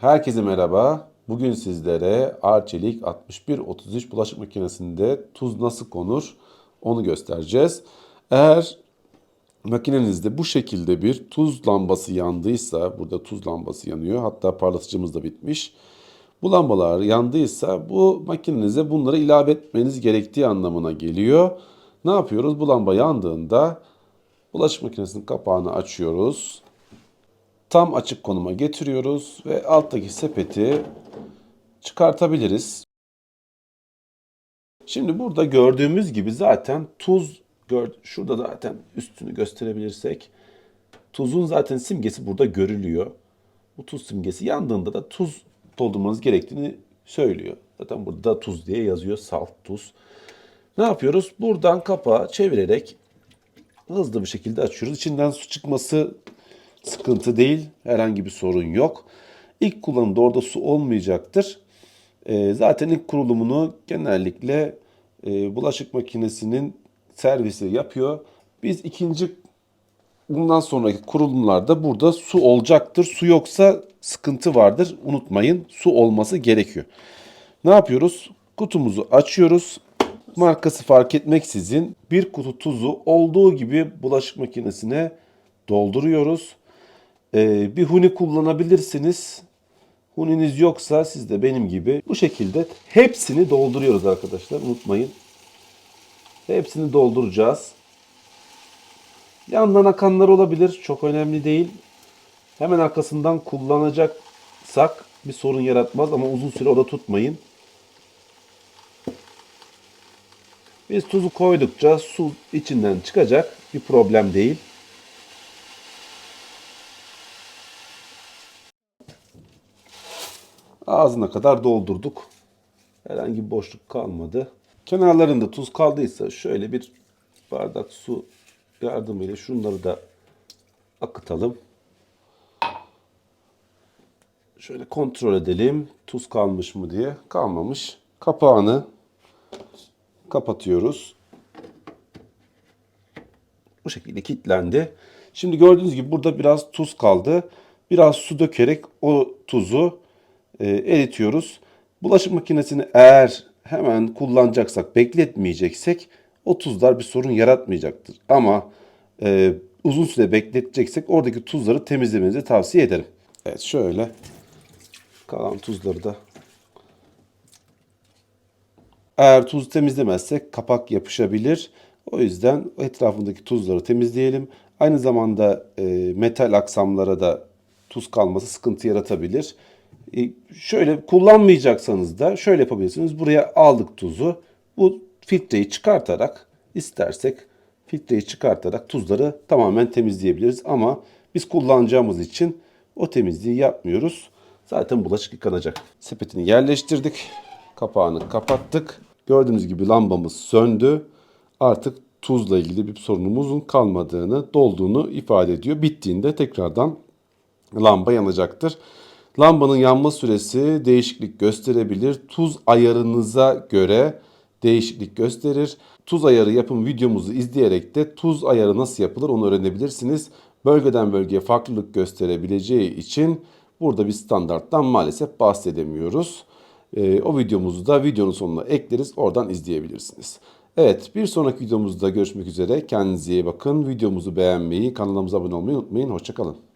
Herkese merhaba. Bugün sizlere Arçelik 6133 bulaşık makinesinde tuz nasıl konur onu göstereceğiz. Eğer makinenizde bu şekilde bir tuz lambası yandıysa, burada tuz lambası yanıyor hatta parlatıcımız da bitmiş. Bu lambalar yandıysa bu makinenize bunları ilave etmeniz gerektiği anlamına geliyor. Ne yapıyoruz? Bu lamba yandığında bulaşık makinesinin kapağını açıyoruz tam açık konuma getiriyoruz ve alttaki sepeti çıkartabiliriz. Şimdi burada gördüğümüz gibi zaten tuz şurada zaten üstünü gösterebilirsek tuzun zaten simgesi burada görülüyor. Bu tuz simgesi yandığında da tuz doldurmanız gerektiğini söylüyor. Zaten burada tuz diye yazıyor salt tuz. Ne yapıyoruz? Buradan kapağı çevirerek hızlı bir şekilde açıyoruz. İçinden su çıkması sıkıntı değil. Herhangi bir sorun yok. İlk kullanımda orada su olmayacaktır. Ee, zaten ilk kurulumunu genellikle e, bulaşık makinesinin servisi yapıyor. Biz ikinci bundan sonraki kurulumlarda burada su olacaktır. Su yoksa sıkıntı vardır. Unutmayın su olması gerekiyor. Ne yapıyoruz? Kutumuzu açıyoruz. Markası fark etmeksizin bir kutu tuzu olduğu gibi bulaşık makinesine dolduruyoruz. Ee, bir huni kullanabilirsiniz. Huniniz yoksa siz de benim gibi bu şekilde hepsini dolduruyoruz arkadaşlar. Unutmayın. Hepsini dolduracağız. Yandan akanlar olabilir. Çok önemli değil. Hemen arkasından kullanacaksak bir sorun yaratmaz ama uzun süre orada tutmayın. Biz tuzu koydukça su içinden çıkacak. Bir problem değil. Ağzına kadar doldurduk. Herhangi bir boşluk kalmadı. Kenarlarında tuz kaldıysa şöyle bir bardak su yardımıyla şunları da akıtalım. Şöyle kontrol edelim. Tuz kalmış mı diye. Kalmamış. Kapağını kapatıyoruz. Bu şekilde kilitlendi. Şimdi gördüğünüz gibi burada biraz tuz kaldı. Biraz su dökerek o tuzu e, eritiyoruz. Bulaşık makinesini eğer hemen kullanacaksak, bekletmeyeceksek o tuzlar bir sorun yaratmayacaktır. Ama e, uzun süre bekleteceksek oradaki tuzları temizlemenizi tavsiye ederim. Evet şöyle kalan tuzları da eğer tuz temizlemezsek kapak yapışabilir. O yüzden etrafındaki tuzları temizleyelim. Aynı zamanda e, metal aksamlara da tuz kalması sıkıntı yaratabilir. E, şöyle kullanmayacaksanız da şöyle yapabilirsiniz. Buraya aldık tuzu. Bu filtreyi çıkartarak istersek filtreyi çıkartarak tuzları tamamen temizleyebiliriz. Ama biz kullanacağımız için o temizliği yapmıyoruz. Zaten bulaşık yıkanacak. Sepetini yerleştirdik. Kapağını kapattık. Gördüğünüz gibi lambamız söndü. Artık tuzla ilgili bir sorunumuzun kalmadığını, dolduğunu ifade ediyor. Bittiğinde tekrardan lamba yanacaktır. Lambanın yanma süresi değişiklik gösterebilir. Tuz ayarınıza göre değişiklik gösterir. Tuz ayarı yapım videomuzu izleyerek de tuz ayarı nasıl yapılır onu öğrenebilirsiniz. Bölgeden bölgeye farklılık gösterebileceği için burada bir standarttan maalesef bahsedemiyoruz. Ee, o videomuzu da videonun sonuna ekleriz. Oradan izleyebilirsiniz. Evet bir sonraki videomuzda görüşmek üzere. Kendinize iyi bakın. Videomuzu beğenmeyi, kanalımıza abone olmayı unutmayın. Hoşçakalın.